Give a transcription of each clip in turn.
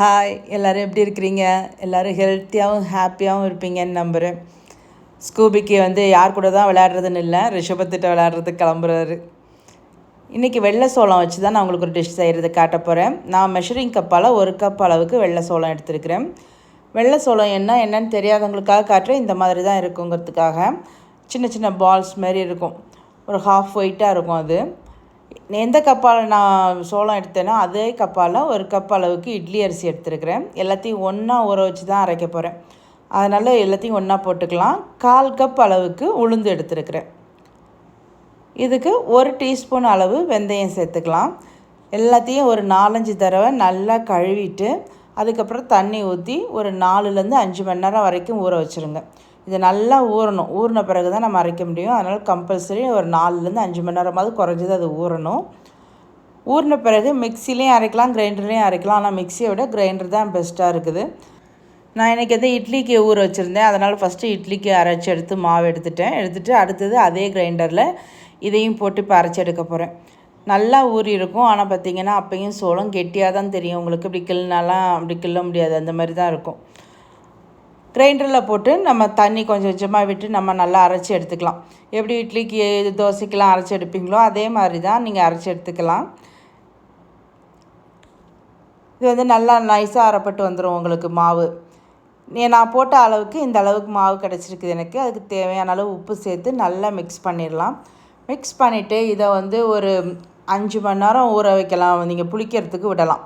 Hi எல்லோரும் எப்படி இருக்கிறீங்க? எல்லோரும் ஹெல்த்தியாகவும் ஹாப்பியாகவும் இருப்பீங்கன்னு நம்புகிறேன் ஸ்கூபிக்கு வந்து யார் கூட தான் விளையாடுறதுன்னு இல்லை ரிஷபத்திட்ட விளையாடுறதுக்கு கிளம்புறாரு. இன்றைக்கி வெள்ளை சோளம் வச்சு தான் நான் உங்களுக்கு ஒரு டிஷ் செய்கிறது காட்ட போகிறேன் நான் மெஷரிங் கப்பால் ஒரு கப் அளவுக்கு வெள்ளை சோளம் எடுத்துருக்கிறேன். வெள்ளை சோளம் என்ன என்னன்னு தெரியாதவங்களுக்காக காட்டுறேன். இந்த மாதிரி தான் இருக்குங்கிறதுக்காக. சின்ன சின்ன பால்ஸ் மாதிரி இருக்கும். ஒரு ஹாஃப் ஒயிட்டாக இருக்கும் அது. எந்த கப்பால் நான் சோளம் எடுத்தேனோ அதே கப்பால் ஒரு கப் அளவுக்கு இட்லி அரிசி எடுத்துருக்கிறேன். எல்லாத்தையும் ஒன்றா ஊற வச்சு தான் அரைக்க போகிறேன் அதனால் எல்லாத்தையும் ஒன்றா போட்டுக்கலாம். கால் கப் அளவுக்கு உளுந்து எடுத்துருக்கிறேன். இதுக்கு ஒரு டீஸ்பூன் அளவு வெந்தயம் சேர்த்துக்கலாம். எல்லாத்தையும் ஒரு நாலஞ்சு தடவை நல்லா கழுவிட்டு அதுக்கப்புறம் தண்ணி ஊற்றி ஒரு நாலுலேருந்து அஞ்சு மணி நேரம் வரைக்கும் ஊற வச்சுருங்க. இது நல்லா ஊறணும். ஊறின பிறகு தான் நம்ம அரைக்க முடியும். அதனால் கம்பல்சரி ஒரு நாலுலேருந்து அஞ்சு மணி நேரமாவது குறைஞ்சது அது ஊறணும். ஊறின பிறகு மிக்சிலையும் அரைக்கலாம் கிரைண்டர்லேயும் அரைக்கலாம். ஆனால் மிக்சியை விட கிரைண்டர் தான் பெஸ்ட்டாக இருக்குது. நான் இன்றைக்கி வந்து இட்லிக்கு ஊற வச்சுருந்தேன். அதனால் ஃபஸ்ட்டு இட்லிக்கு அரைச்சி எடுத்து மாவு எடுத்துட்டேன். எடுத்துகிட்டு அடுத்தது அதே கிரைண்டரில் இதையும் போட்டு இப்போ அரைச்சி எடுக்க போகிறேன் நல்லா ஊறி இருக்கும். ஆனால் பார்த்திங்கன்னா அப்பையும் சோளம் கெட்டியாக தான் தெரியும். உங்களுக்கு இப்படி கிள்னாலாம் அப்படி கிள்ள முடியாது. அந்த மாதிரி தான் இருக்கும். கிரைண்டரில் போட்டு நம்ம தண்ணி கொஞ்சம் கொஞ்சமாக விட்டு நம்ம நல்லா அரைச்சி எடுத்துக்கலாம். எப்படி இட்லிக்கு தோசைக்கெலாம் அரைச்சி எடுப்பீங்களோ அதே மாதிரி தான் நீங்கள் அரைச்சி எடுத்துக்கலாம். இது வந்து நல்லா நைஸாக அரைப்பட்டு வந்துடும் உங்களுக்கு மாவு. நான் போட்ட அளவுக்கு இந்த அளவுக்கு மாவு கிடச்சிருக்குது எனக்கு. அதுக்கு தேவையான அளவு உப்பு சேர்த்து நல்லா மிக்ஸ் பண்ணிடலாம். மிக்ஸ் பண்ணிவிட்டு இதை வந்து ஒரு அஞ்சு மணி நேரம் ஊற வைக்கலாம். நீங்கள் புளிக்கிறதுக்கு விடலாம்.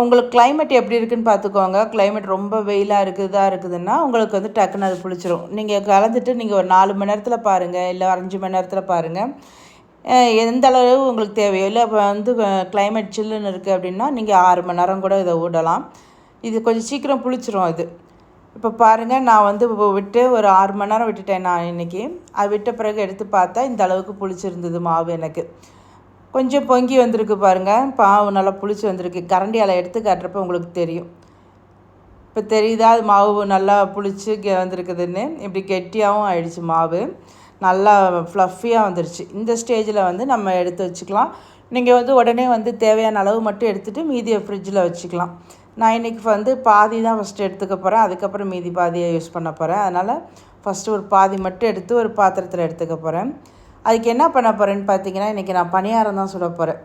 உங்களுக்கு கிளைமேட் எப்படி இருக்குதுன்னு பார்த்துக்கோங்க. கிளைமேட் ரொம்ப வெயிலாக இருக்குதா இருக்குதுன்னா உங்களுக்கு வந்து டக்குன்னு அது புளிச்சிரும். நீங்கள் கலந்துட்டு நீங்கள் ஒரு நாலு மணி நேரத்தில் பாருங்கள் இல்லை அஞ்சு மணி நேரத்தில் பாருங்கள் எந்த அளவு உங்களுக்கு தேவையோ இல்லை இப்போ வந்து கிளைமேட் சில்லுன்னு இருக்குது அப்படின்னா நீங்கள் ஆறு மணி நேரம் கூட இதை விடலாம் இது கொஞ்சம் சீக்கிரம் புளிச்சிரும் அது. இப்போ பாருங்கள் நான் வந்து விட்டு ஒரு ஆறு மணி நேரம் விட்டுட்டேன் நான் இன்றைக்கி அது விட்ட பிறகு எடுத்து பார்த்தா இந்த அளவுக்கு புளிச்சிருந்தது மாவு எனக்கு. கொஞ்சம் பொங்கி வந்திருக்கு பாருங்கள் பாவு நல்லா புளிச்சு வந்திருக்கு. கரண்டியால் எடுத்து காட்டுறப்ப உங்களுக்கு தெரியும். இப்போ தெரியுதா? அது மாவு நல்லா புளிச்சு வந்திருக்குதுன்னு. இப்படி கெட்டியாகவும் ஆயிடுச்சு மாவு. நல்லா ஃப்ளஃபியாக வந்துருச்சு. இந்த ஸ்டேஜில் வந்து நம்ம எடுத்து வச்சுக்கலாம். நீங்கள் வந்து உடனே வந்து தேவையான அளவு மட்டும் எடுத்துகிட்டு மீதியை ஃப்ரிட்ஜில் வச்சுக்கலாம். நான் இன்றைக்கி வந்து பாதி தான் ஃபஸ்ட்டு எடுத்துக்க போகிறேன் அதுக்கப்புறம் மீதி பாதியை யூஸ் பண்ண போகிறேன் அதனால் ஃபஸ்ட்டு ஒரு பாதி மட்டும் எடுத்து ஒரு பாத்திரத்தில் எடுத்துக்க போகிறேன் அதுக்கு என்ன பண்ண போகிறேன்னு பார்த்தீங்கன்னா இன்றைக்கி நான் பணியாரம் தான் சுட போகிறேன்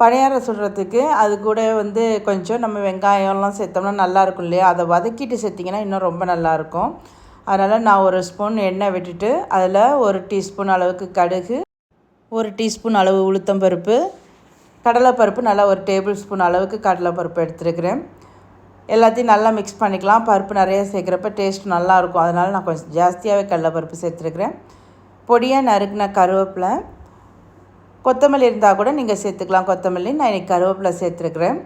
பணியாரம் சுடுறதுக்கு அது கூட வந்து கொஞ்சம் நம்ம வெங்காயம்லாம் சேர்த்தோம்னா நல்லாயிருக்கும் இல்லையா? அதை வதக்கிட்டு சேர்த்திங்கன்னா இன்னும் ரொம்ப நல்லாயிருக்கும் அதனால் நான் ஒரு ஸ்பூன் எண்ணெய் விட்டுட்டு அதில் ஒரு டீஸ்பூன் அளவுக்கு கடுகு ஒரு டீஸ்பூன் அளவு உளுத்தம்பருப்பு கடலைப்பருப்பு நல்லா ஒரு டேபிள் ஸ்பூன் அளவுக்கு கடலைப்பருப்பு எடுத்துருக்கிறேன். எல்லாத்தையும் நல்லா மிக்ஸ் பண்ணிக்கலாம். பருப்பு நிறைய சேர்க்குறப்ப டேஸ்ட் நல்லாயிருக்கும் அதனால் நான் கொஞ்சம் ஜாஸ்தியாகவே கடலைப்பருப்பு சேர்த்துருக்குறேன். பொடியாக நறுக்கின கருவேப்பிலை. கொத்தமல்லி இருந்தால் கூட நீங்கள் சேர்த்துக்கலாம் கொத்தமல்லி. நான் இன்றைக்கி கருவேப்பிலை சேர்த்துருக்குறேன்.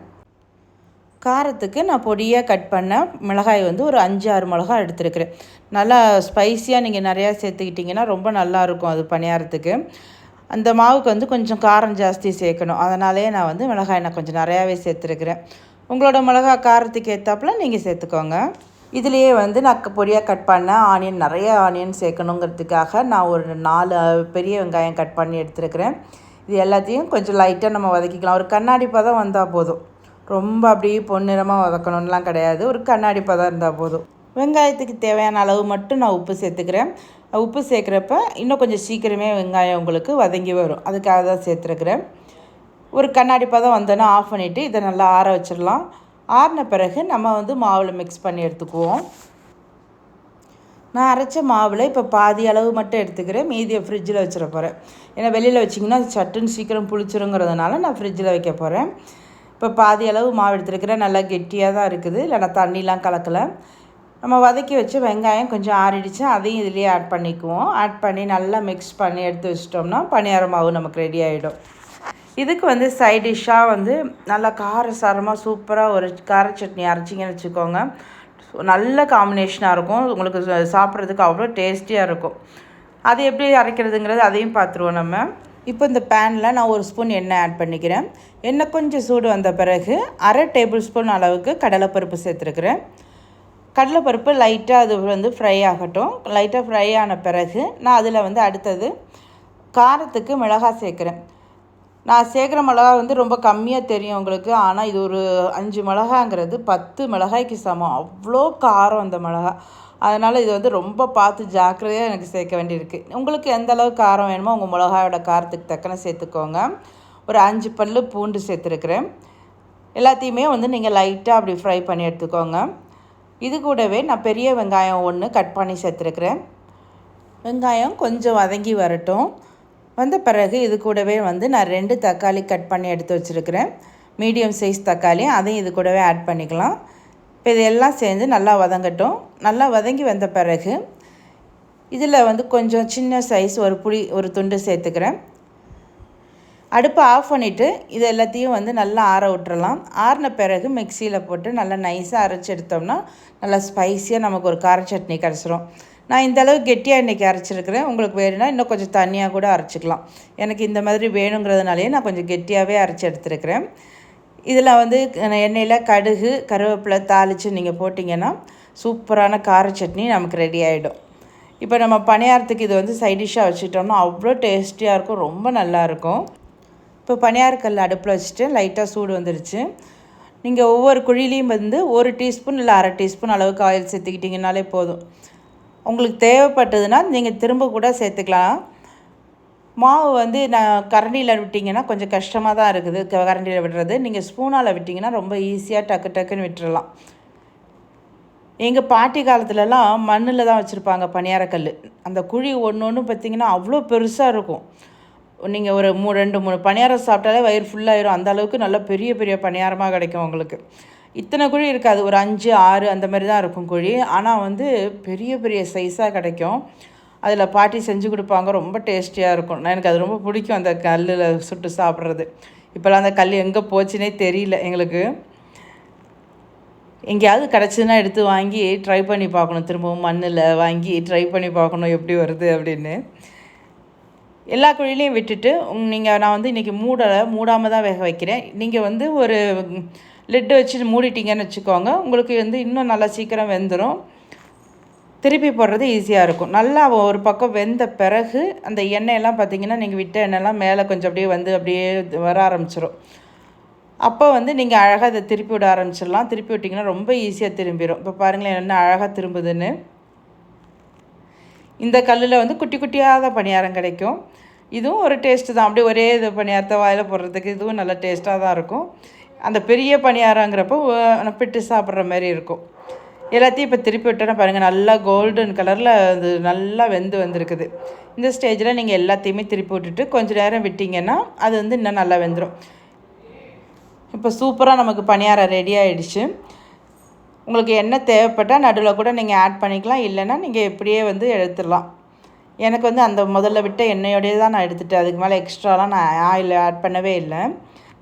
காரத்துக்கு நான் பொடியாக கட் பண்ண மிளகாய் வந்து ஒரு அஞ்சு ஆறு மிளகாய் எடுத்துருக்குறேன். நல்லா ஸ்பைஸியாக நீங்கள் நிறையா சேர்த்துக்கிட்டிங்கன்னா ரொம்ப நல்லாயிருக்கும் அது பணியாரத்துக்கு. அந்த மாவுக்கு வந்து கொஞ்சம் காரம் ஜாஸ்தி சேர்க்கணும். அதனாலேயே நான் வந்து மிளகாய் நான் கொஞ்சம் நிறையாவே சேர்த்துருக்குறேன். உங்களோட மிளகா காரத்துக்கு ஏற்றாப்புல நீங்கள் சேர்த்துக்கோங்க. இதுலேயே வந்து நான் பொடியாக கட் பண்ண ஆனியன் நிறைய ஆனியன் சேர்க்கணுங்கிறதுக்காக நான் ஒரு நாலு பெரிய வெங்காயம் கட் பண்ணி எடுத்துருக்கிறேன். இது எல்லாத்தையும் கொஞ்சம் லைட்டாக நம்ம வதக்கிக்கலாம். ஒரு கண்ணாடி பதம் வந்தால் போதும். ரொம்ப அப்படியே பொன்னிறமாக வதக்கணும்லாம் கிடையாது. ஒரு கண்ணாடி பதம் இருந்தால் போதும். வெங்காயத்துக்கு தேவையான அளவு மட்டும் நான் உப்பு சேர்த்துக்கிறேன். உப்பு சேர்க்குறப்ப இன்னும் கொஞ்சம் சீக்கிரமே வெங்காயம் உங்களுக்கு வதங்கி வரும். அதுக்காக தான் சேர்த்துருக்குறேன். ஒரு கண்ணாடி பதம் வந்தோன்னா ஆஃப் பண்ணிவிட்டு இதை நல்லா ஆற வச்சிடலாம். ஆறின பிறகு நம்ம வந்து மாவில் மிக்ஸ் பண்ணி எடுத்துக்குவோம். நான் அரைச்ச மாவில் இப்போ பாதி அளவு மட்டும் எடுத்துக்கிறேன். மீதியை ஃப்ரிட்ஜில் வச்சிட போகிறேன் ஏன்னா வெளியில் வச்சிங்கன்னா அது சட்டுன்னு சீக்கிரம் புளிச்சிருங்கிறதுனால நான் ஃப்ரிட்ஜில் வைக்க போகிறேன் இப்போ பாதி அளவு மாவு எடுத்துருக்கிறேன். நல்லா கெட்டியாக தான் இருக்குது. இல்லைனா தண்ணிலாம் கலக்கலை. நம்ம வதக்கி வச்சு வெங்காயம் கொஞ்சம் ஆறிடுச்சு. அதையும் இதுலேயே ஆட் பண்ணிக்குவோம். ஆட் பண்ணி நல்லா மிக்ஸ் பண்ணி எடுத்து வச்சிட்டோம்னா பனியார மாவு நமக்கு ரெடி ஆகிடும் இதுக்கு வந்து சைட் டிஷ்ஷாக வந்து நல்லா காரசாரமாக சூப்பராக ஒரு கார சட்னி அரைச்சிங்கன்னு வச்சுக்கோங்க. நல்ல காம்பினேஷனாக இருக்கும். உங்களுக்கு சாப்பிட்றதுக்கு அவ்வளோ டேஸ்டியாக இருக்கும். அது எப்படி அரைக்கிறதுங்கிறது அதையும் பார்த்துருவோம் நம்ம. இப்போ இந்த பேனில் நான் ஒரு ஸ்பூன் எண்ணெய் ஆட் பண்ணிக்கிறேன். எண்ணெய் கொஞ்சம் சூடு வந்த பிறகு அரை டேபிள் ஸ்பூன் அளவுக்கு கடலைப்பருப்பு சேர்த்துருக்குறேன். கடலைப்பருப்பு லைட்டாக அது வந்து ஃப்ரை ஆகட்டும். லைட்டாக ஃப்ரை ஆன பிறகு நான் அதில் வந்து அடுத்தது காரத்துக்கு மிளகாய் சேர்க்குறேன். நான் சேர்க்குற மிளகா வந்து ரொம்ப கம்மியாக தெரியும் உங்களுக்கு. ஆனால் இது ஒரு அஞ்சு மிளகாங்கிறது பத்து மிளகாய்க்கு சமம். அவ்வளோ காரம் அந்த மிளகா அதனால் இது வந்து ரொம்ப பார்த்து ஜாக்கிரதையாக எனக்கு சேர்க்க வேண்டியிருக்கு. உங்களுக்கு எந்த அளவு காரம் வேணுமோ உங்கள் மிளகாயோட காரத்துக்கு தக்கன சேர்த்துக்கோங்க. ஒரு அஞ்சு பல் பூண்டு சேர்த்துருக்குறேன். எல்லாத்தையுமே வந்து நீங்கள் லைட்டாக அப்படி ஃப்ரை பண்ணி எடுத்துக்கோங்க. இது கூடவே நான் பெரிய வெங்காயம் ஒன்று கட் பண்ணி சேர்த்துருக்குறேன். வெங்காயம் கொஞ்சம் வதங்கி வரட்டும். வந்த பிறகு இது கூடவே வந்து நான் ரெண்டு தக்காளி கட் பண்ணி எடுத்து வச்சுருக்கிறேன். மீடியம் சைஸ் தக்காளி அதையும் இது கூடவே ஆட் பண்ணிக்கலாம். இப்போ இதெல்லாம் சேர்ந்து நல்லா வதங்கட்டும். நல்லா வதங்கி வந்த பிறகு இதில் வந்து கொஞ்சம் சின்ன சைஸ் ஒரு புளி ஒரு துண்டு சேர்த்துக்கிறேன். அடுப்பை ஆஃப் பண்ணிவிட்டு இது எல்லாத்தையும் வந்து நல்லா ஆற விட்டுறலாம். ஆறின பிறகு மிக்சியில் போட்டு நல்லா நைஸாக அரைச்சி எடுத்தோம்னா நல்லா ஸ்பைஸியாக நமக்கு ஒரு கார சட்னி கிடச்சிரும். நான் இந்தளவு கெட்டியாக இன்றைக்கி அரைச்சிருக்கிறேன். உங்களுக்கு வேணும்னா இன்னும் கொஞ்சம் தண்ணியாக கூட அரைச்சிக்கலாம். எனக்கு இந்த மாதிரி வேணுங்கிறதுனாலே நான் கொஞ்சம் கெட்டியாகவே அரைச்சி எடுத்துருக்கிறேன். இதில் வந்து எண்ணெயில் கடுகு கருவேப்பிலை தாளித்து நீங்கள் போட்டிங்கன்னா சூப்பரான கார சட்னி நமக்கு ரெடி ஆகிடும் இப்போ நம்ம பணியாரத்துக்கு இது வந்து சைடிஷ்ஷாக வச்சுட்டோம்னா அவ்வளோ டேஸ்டியாக இருக்கும். ரொம்ப நல்லாயிருக்கும் இப்போ பணியாரக்கல் அடுப்பில் வச்சுட்டு லைட்டாக சூடு வந்துடுச்சு நீங்கள் ஒவ்வொரு குழிலையும் வந்து ஒரு டீஸ்பூன் இல்லை அரை டீஸ்பூன் அளவுக்கு ஆயில் சேர்த்துக்கிட்டிங்கனாலே போதும். உங்களுக்கு தேவைப்பட்டதுன்னா நீங்கள் திரும்ப கூட சேர்த்துக்கலாம். மாவு வந்து நான் கரண்டியில் விட்டிங்கன்னா கொஞ்சம் கஷ்டமாக தான் இருக்குது. கரண்டியில் விடுறது. நீங்கள் ஸ்பூனால் விட்டிங்கன்னா ரொம்ப ஈஸியாக டக்கு டக்குன்னு விட்டுறலாம். எங்கள் பாட்டி காலத்துலலாம் மண்ணில் தான் வச்சுருப்பாங்க பணியாரக்கல் அந்த குழி ஒன்று ஒன்று பார்த்திங்கன்னா அவ்வளோ பெருசாக இருக்கும். நீங்கள் ஒரு மூ ரெண்டு மூணு பணியாரம் சாப்பிட்டாலே வயிறு ஃபுல்லாகிடும் அந்த அளவுக்கு நல்ல பெரிய பெரிய பணியாரமாக கிடைக்கும் உங்களுக்கு. இத்தனை குழி இருக்காது. ஒரு அஞ்சு ஆறு அந்த மாதிரி தான் இருக்கும் குழி. ஆனால் வந்து பெரிய பெரிய சைஸாக கிடைக்கும். அதில் பாட்டி செஞ்சு கொடுப்பாங்க. ரொம்ப டேஸ்டியாக இருக்கும். எனக்கு அது ரொம்ப பிடிக்கும் அந்த கல்லில் சுட்டு சாப்பிட்றது. இப்போல்லாம் அந்த கல் எங்கே போச்சுன்னே தெரியல எங்களுக்கு. எங்கேயாவது கிடச்சிதுன்னா எடுத்து வாங்கி ட்ரை பண்ணி பார்க்கணும். திரும்பவும் மண்ணில் வாங்கி ட்ரை பண்ணி பார்க்கணும். எப்படி வருது அப்படின்னு. எல்லா குழிலையும் விட்டுட்டு நீங்கள் நான் வந்து இன்றைக்கி மூடலை மூடாமல் தான் வேக வைக்கிறேன். நீங்கள் வந்து ஒரு லிட்டு வச்சு மூடிட்டீங்கன்னு வச்சுக்கோங்க. உங்களுக்கு வந்து இன்னும் நல்லா சீக்கிரம் வெந்துடும் திருப்பி போடுறது ஈஸியாக இருக்கும். நல்லா ஒரு பக்கம் வெந்த பிறகு அந்த எண்ணெயெல்லாம் பார்த்திங்கன்னா நீங்கள் விட்ட எண்ணெய்லாம் மேலே கொஞ்சம் அப்படியே வந்து அப்படியே வர ஆரம்பிச்சிடும் அப்போ வந்து நீங்கள் அழகாக இதை திருப்பி விட ஆரம்பிச்சிடலாம். திருப்பி விட்டிங்கன்னா ரொம்ப ஈஸியாக திரும்பிடும் இப்போ பாருங்களேன் என்ன அழகாக திரும்புதுன்னு. இந்த கல்லில் வந்து குட்டி குட்டியாக பணியாரம் கிடைக்கும். இதுவும் ஒரு டேஸ்ட்டு தான். அப்படியே ஒரே இது பணியாரத்தை வாயில் போடுறதுக்கு இதுவும் நல்ல டேஸ்ட்டாக தான் இருக்கும். அந்த பெரிய பணியாரங்கிறப்போ பிட்டு சாப்பிட்ற மாதிரி இருக்கும். எல்லாத்தையும் இப்போ திருப்பி விட்டோன்னா பாருங்கள் நல்லா கோல்டன் கலரில் அது நல்லா வெந்து வந்திருக்குது. இந்த ஸ்டேஜில் நீங்கள் எல்லாத்தையுமே திருப்பி விட்டுட்டு கொஞ்சம் நேரம் விட்டிங்கன்னா அது வந்து இன்னும் நல்லா வெந்துடும் இப்போ சூப்பராக நமக்கு பணியாரம் ரெடி ஆகிடுச்சு உங்களுக்கு என்ன தேவைப்பட்டால் நடுவில் கூட நீங்கள் ஆட் பண்ணிக்கலாம். இல்லைன்னா நீங்கள் இப்படியே வந்து எடுத்துடலாம். எனக்கு வந்து அந்த முதல்ல விட்ட எண்ணெயோடையே தான் நான் எடுத்துகிட்டேன் அதுக்கு மேலே எக்ஸ்ட்ராலாம் நான் ஆயில் ஆட் பண்ணவே இல்லை.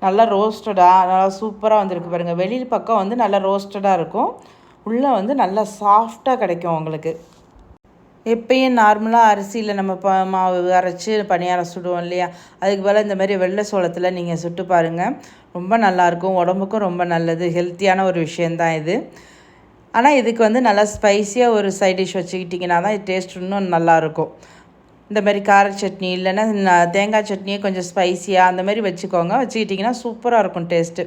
நல்லா ரோஸ்டடாக நல்லா சூப்பராக வந்திருக்கு பாருங்கள் வெளியில் பக்கம் வந்து நல்லா ரோஸ்டடாக இருக்கும். உள்ளே வந்து நல்லா சாஃப்டாக கிடைக்கும் உங்களுக்கு. எப்பயும் நார்மலாக அரிசியில் நம்ம ப மாவு அரைச்சி பணியாரம் சுடுவோம் இல்லையா? அதுக்கு பதிலாக இந்த மாதிரி வெள்ளை சோளத்தில் நீங்கள் சுட்டு பாருங்கள் ரொம்ப நல்லாயிருக்கும் உடம்புக்கும் ரொம்ப நல்லது. ஹெல்த்தியான ஒரு விஷயந்தான் இது. ஆனால் இதுக்கு வந்து நல்லா ஸ்பைஸியாக ஒரு சைட் டிஷ் வச்சுக்கிட்டிங்கன்னா தான் டேஸ்ட் இன்னும் நல்லாயிருக்கும் இந்த மாதிரி கார சட்னி இல்லைன்னா தேங்காய் சட்னியே கொஞ்சம் ஸ்பைஸியாக அந்த மாதிரி வச்சுக்கோங்க. வச்சுக்கிட்டிங்கன்னா சூப்பராக இருக்கும் டேஸ்ட்டு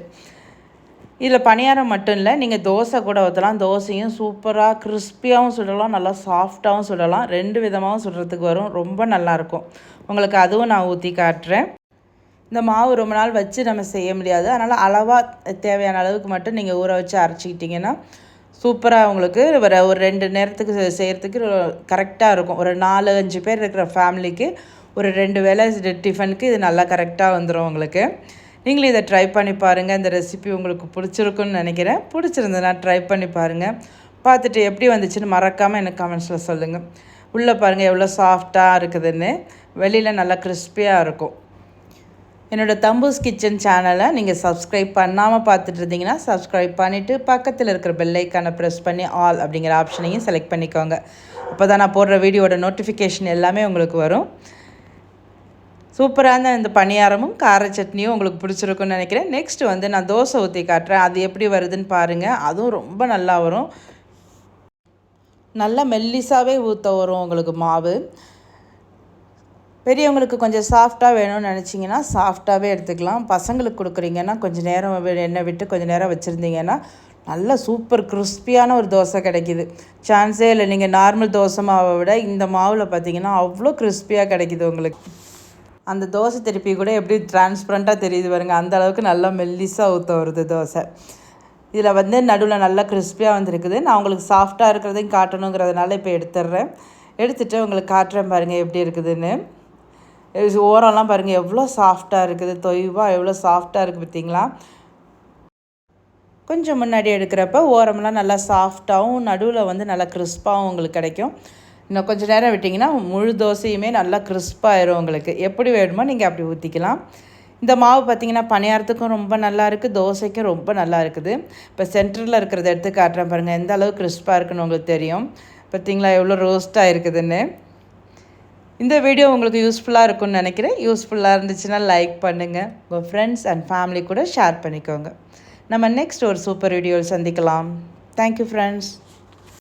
இதில் பணியாரம் மட்டும் இல்லை நீங்கள் தோசை கூட ஊற்றலாம் தோசையும் சூப்பராக கிறிஸ்பியாகவும் சுடலாம் நல்லா சாஃப்டாகவும் சுடலாம். ரெண்டு விதமாகவும் சுடுறதுக்கு வரும். ரொம்ப நல்லாயிருக்கும் உங்களுக்கு அதுவும் நான் ஊற்றி காட்டுறேன். இந்த மாவு ரொம்ப நாள் வச்சு நம்ம செய்ய முடியாது. அதனால் அளவாக தேவையான அளவுக்கு மட்டும் நீங்கள் ஊற வச்சு அரைச்சிக்கிட்டிங்கன்னா சூப்பராக உங்களுக்கு ஒரு ஒரு ரெண்டு நேரத்துக்கு செய்கிறதுக்கு கரெக்டாக இருக்கும். ஒரு நாலு அஞ்சு பேர் இருக்கிற ஃபேமிலிக்கு ஒரு ரெண்டு வேலை டிஃபனுக்கு இது நல்லா கரெக்டாக வந்துடும் உங்களுக்கு நீங்களும் இதை ட்ரை பண்ணி பாருங்கள் இந்த ரெசிபி உங்களுக்கு பிடிச்சிருக்குன்னு நினைக்கிறேன். பிடிச்சிருந்ததுன்னா ட்ரை பண்ணி பாருங்கள் பார்த்துட்டு எப்படி வந்துச்சுன்னு மறக்காமல் எனக்கு கமெண்ட்ஸில் சொல்லுங்கள் உள்ளே பாருங்கள் எவ்வளோ சாஃப்டாக இருக்குதுன்னு. வெளியில் நல்லா கிறிஸ்பியாக இருக்கும். என்னோடய தம்பூஸ் கிச்சன் சேனலை நீங்கள் சப்ஸ்கிரைப் பண்ணாமல் பார்த்துட்டு இருந்தீங்கன்னா சப்ஸ்கிரைப் பண்ணிவிட்டு பக்கத்தில் இருக்கிற பெல்லைக்கானை ப்ரெஸ் பண்ணி ஆல் அப்படிங்கிற ஆப்ஷனையும் செலக்ட் பண்ணிக்கோங்க. அப்போ தான் நான் போடுற வீடியோட நோட்டிஃபிகேஷன் எல்லாமே உங்களுக்கு வரும். சூப்பரான இந்த பணியாரமும் கார சட்னியும் உங்களுக்கு பிடிச்சிருக்குன்னு நினைக்கிறேன். நெக்ஸ்ட் வந்து நான் தோசை ஊற்றி காட்டுறேன். அது எப்படி வருதுன்னு பாருங்கள் அதுவும் ரொம்ப நல்லா வரும். நல்லா மெல்லிசாவே ஊற்ற வரும் உங்களுக்கு மாவு. பெரியவங்களுக்கு கொஞ்சம் சாஃப்டாக வேணும்னு நினச்சிங்கன்னா சாஃப்டாகவே எடுத்துக்கலாம். பசங்களுக்கு கொடுக்குறீங்கன்னா கொஞ்சம் நேரம் வி- எண்ணெய் விட்டு கொஞ்சம் நேரம் வச்சுருந்தீங்கன்னா நல்ல சூப்பர் கிறிஸ்பியான ஒரு தோசை கிடைக்கிது. சான்ஸே இல்லை நீங்கள் நார்மல் தோசை மாவை விட இந்த மாவில் பார்த்தீங்கன்னா அவ்வளோ கிறிஸ்பியாக கிடைக்கிது உங்களுக்கு. அந்த தோசை திருப்பி கூட எப்படி டிரான்ஸ்பரண்ட்டாக தெரியுது பாருங்க. அந்த அளவுக்கு நல்லா மெல்லிஸாக ஊற்ற வருது தோசை. இதில் வந்து நடுவில் நல்லா கிறிஸ்பியாக வந்திருக்குது. நான் உங்களுக்கு சாஃப்டாக இருக்கிறதையும் காட்டணுங்கிறதுனால இப்போ எடுத்துடுறேன் எடுத்துகிட்டு உங்களுக்கு காட்டுறேன் பாருங்கள் எப்படி இருக்குதுன்னு. ஓரம்லாம் பாருங்கள் எவ்வளோ சாஃப்டாக இருக்குது தொய்வாக எவ்வளோ சாஃப்டாக இருக்குது பார்த்தீங்களா? கொஞ்சம் முன்னாடி எடுக்கிறப்ப ஓரமெல்லாம் நல்லா சாஃப்டாகவும் நடுவில் வந்து நல்லா கிறிஸ்பாகவும் உங்களுக்கு கிடைக்கும். இன்னும் கொஞ்சம் நேரம் விட்டிங்கன்னா முழு தோசையுமே நல்லா கிறிஸ்பாயிரும் உங்களுக்கு. எப்படி வேணுமோ நீங்கள் அப்படி ஊற்றிக்கலாம் இந்த மாவு பார்த்தீங்கன்னா பணியாரத்துக்கும் ரொம்ப நல்லா இருக்குது தோசைக்கும் ரொம்ப நல்லா இருக்குது. இப்போ சென்டரில் இருக்கிறத எடுத்து காட்டுறேன் பாருங்கள் எந்த அளவு கிறிஸ்பாக இருக்குன்னு உங்களுக்கு தெரியும். பார்த்தீங்களா எவ்வளோ ரோஸ்ட்டாக இருக்குதுன்னு. இந்த வீடியோ உங்களுக்கு யூஸ்ஃபுல்லாக இருக்கும்னு நினைக்கிறேன். யூஸ்ஃபுல்லாக இருந்துச்சுன்னா லைக் பண்ணுங்கள் உங்கள் ஃப்ரெண்ட்ஸ் அண்ட் ஃபேமிலி கூட ஷேர் பண்ணிக்கோங்க. நம்ம நெக்ஸ்ட் ஒரு சூப்பர் வீடியோவில் சந்திக்கலாம். Thank you friends